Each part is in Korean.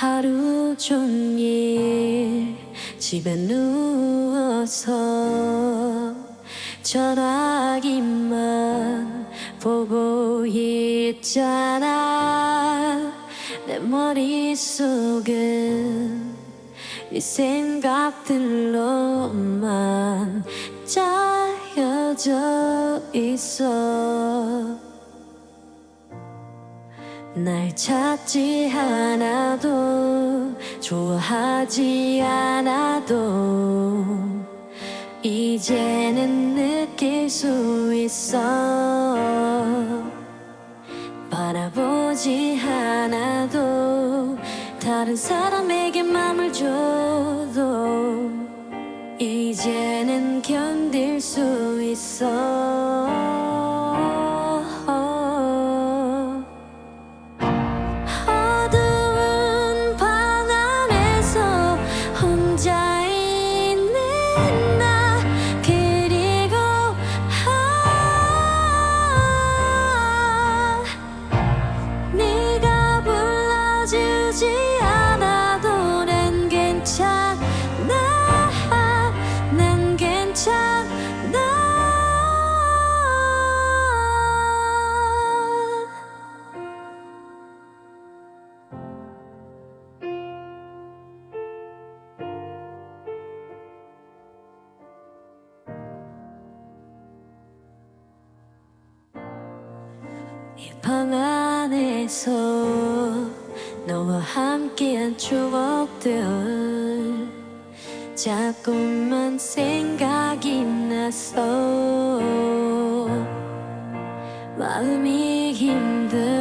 하루 종일 집에 누워서 전화기만 보고 있잖아. 내 머릿속은 네 생각들로만 짜여져 있어 날 찾지 않아도 좋아하지 않아도 이제는 느낄 수 있어. 바라보지 않아도 다른 사람에게 맘을 줘도 이제는 견딜 수 있어 방 안에서 너와 함께한 추억들 자꾸만 생각이 났어. 마음이 힘들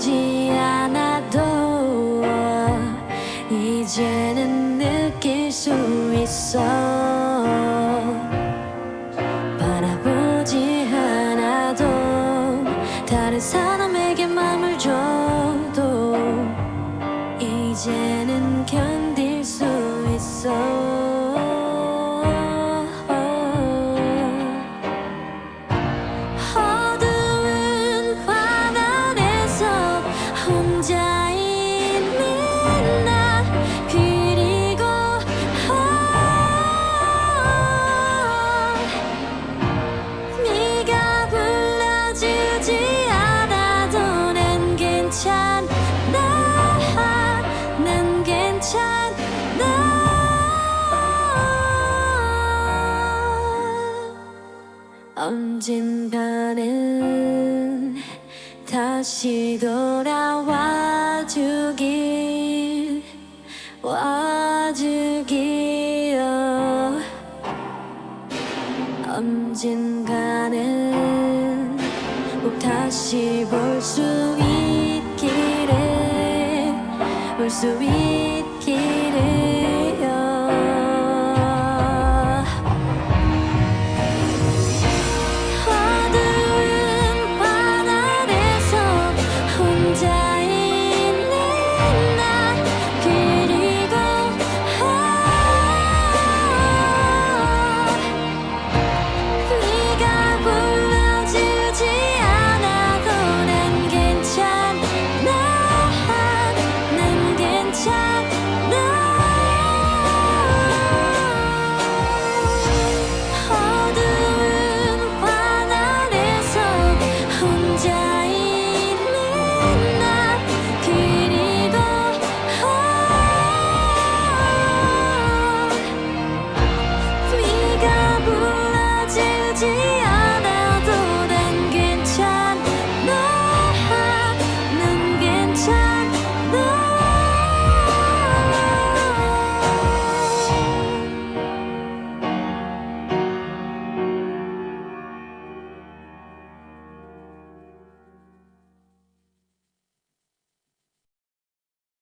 하지 않아도 이제는 느낄 수 있어. 바라보지 않아도 다른 사람에게 맘을 줘도 이제는 견 언젠가는 다시 돌아와 주길 와주길 언젠가는 꼭 다시 볼 수 있기를 볼 수 있